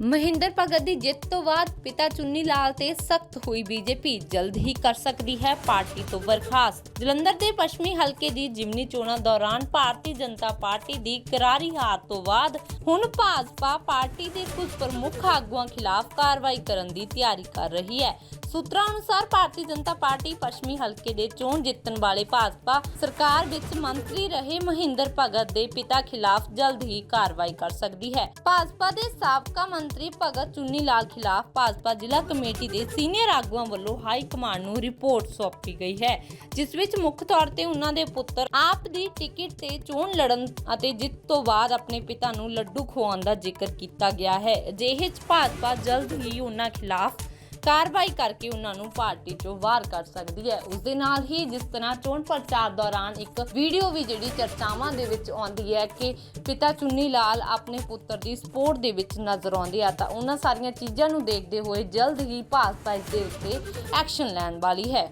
ਮਹਿੰਦਰ ਭਗਤ ਦੀ ਜਿੱਤ ਤੋਂ ਬਾਅਦ ਪਿਤਾ ਚੁੰਨੀ ਲਾਲ ਤੇ ਸਖਤ ਹੋਈ ਬੀਜੇਪੀ ਜਲਦ ਹੀ ਕਰ ਸਕਦੀ ਹੈ ਪਾਰਟੀ ਤੋਂ ਬਰਖਾਸਤ। ਜਲੰਧਰ ਦੇ ਪੱਛਮੀ ਹਲਕੇ ਦੀ ਜਿਮਨੀ ਚੋਣਾਂ ਦੌਰਾਨ ਭਾਰਤੀ ਜਨਤਾ ਪਾਰਟੀ ਦੀ ਕਰਾਰੀ ਹਾਰ ਤੋਂ ਬਾਅਦ ਹੁਣ ਭਾਜਪਾ ਪਾਰਟੀ ਦੇ ਕੁਝ ਪ੍ਰਮੁੱਖ ਆਗੂਆਂ ਖਿਲਾਫ ਕਾਰਵਾਈ ਕਰਨ ਦੀ ਤਿਆਰੀ ਕਰ ਰਹੀ ਹੈ। ਸੂਤਰਾਂ ਅਨੁਸਾਰ ਭਾਰਤੀ ਜਨਤਾ ਪਾਰਟੀ ਪੱਛਮੀ ਹਲਕੇ ਦੇ ਚੋਣ ਜਿੱਤਣ ਵਾਲੇ ਭਾਜਪਾ ਸਰਕਾਰ ਵਿੱਚ ਮੰਤਰੀ ਰਹੇ ਮਹਿੰਦਰ ਭਗਤ ਦੇ ਪਿਤਾ ਖਿਲਾਫ ਜਲਦ ਹੀ ਕਾਰਵਾਈ ਕਰ ਸਕਦੀ ਹੈ। ਭਾਜਪਾ ਦੇ ਸਾਬਕਾ ਮੰਤਰੀ ਭਗਤ ਚੁੰਨੀ ਲਾਲ ਖਿਲਾਫ ਭਾਜਪਾ ਜ਼ਿਲ੍ਹਾ ਕਮੇਟੀ ਦੇ ਸੀਨੀਅਰ ਆਗੂਆਂ ਵੱਲੋਂ ਹਾਈ ਕਮਾਂਡ ਨੂੰ ਰਿਪੋਰਟ ਸੌਂਪੀ ਗਈ ਹੈ, ਜਿਸ ਵਿੱਚ ਮੁੱਖ ਤੌਰ ਤੇ ਉਹਨਾਂ ਦੇ ਪੁੱਤਰ ਆਪ ਦੀ ਟਿਕਟ ਤੇ ਚੋਣ ਲੜਨ ਅਤੇ ਜਿੱਤ ਤੋਂ ਬਾਅਦ ਆਪਣੇ ਪਿਤਾ ਨੂੰ ਲੱਡੂ ਖਵਾਉਣ ਦਾ ਜ਼ਿਕਰ ਕੀਤਾ ਗਿਆ ਹੈ। ਅਜਿਹੇ 'ਚ ਭਾਜਪਾ ਜਲਦ ਹੀ ਉਹਨਾਂ ਖਿਲਾਫ ਕਾਰਵਾਈ ਕਰਕੇ ਉਹਨਾਂ ਨੂੰ ਪਾਰਟੀ ਚੋਂ ਬਾਹਰ ਕਰ ਸਕਦੀ ਹੈ। ਉਸ ਦੇ ਨਾਲ ਹੀ ਜਿਸ ਤਰ੍ਹਾਂ ਚੋਣ ਪ੍ਰਚਾਰ ਦੌਰਾਨ ਇੱਕ ਵੀਡੀਓ ਵੀ ਜਿਹੜੀ ਚਰਚਾਵਾਂ ਦੇ ਵਿੱਚ ਆਉਂਦੀ ਹੈ ਕਿ ਪਿਤਾ ਚੁੰਨੀ ਲਾਲ ਆਪਣੇ ਪੁੱਤਰ ਦੀ ਸਪੋਰਟ ਦੇ ਵਿੱਚ ਨਜ਼ਰ ਆਉਂਦੇ ਆ, ਤਾਂ ਉਹਨਾਂ ਸਾਰੀਆਂ ਚੀਜ਼ਾਂ ਨੂੰ ਦੇਖਦੇ ਹੋਏ ਜਲਦ ਹੀ ਭਾਜਪਾ ਇਸ ਦੇ ਉੱਤੇ ਐਕਸ਼ਨ ਲੈਣ ਵਾਲੀ ਹੈ।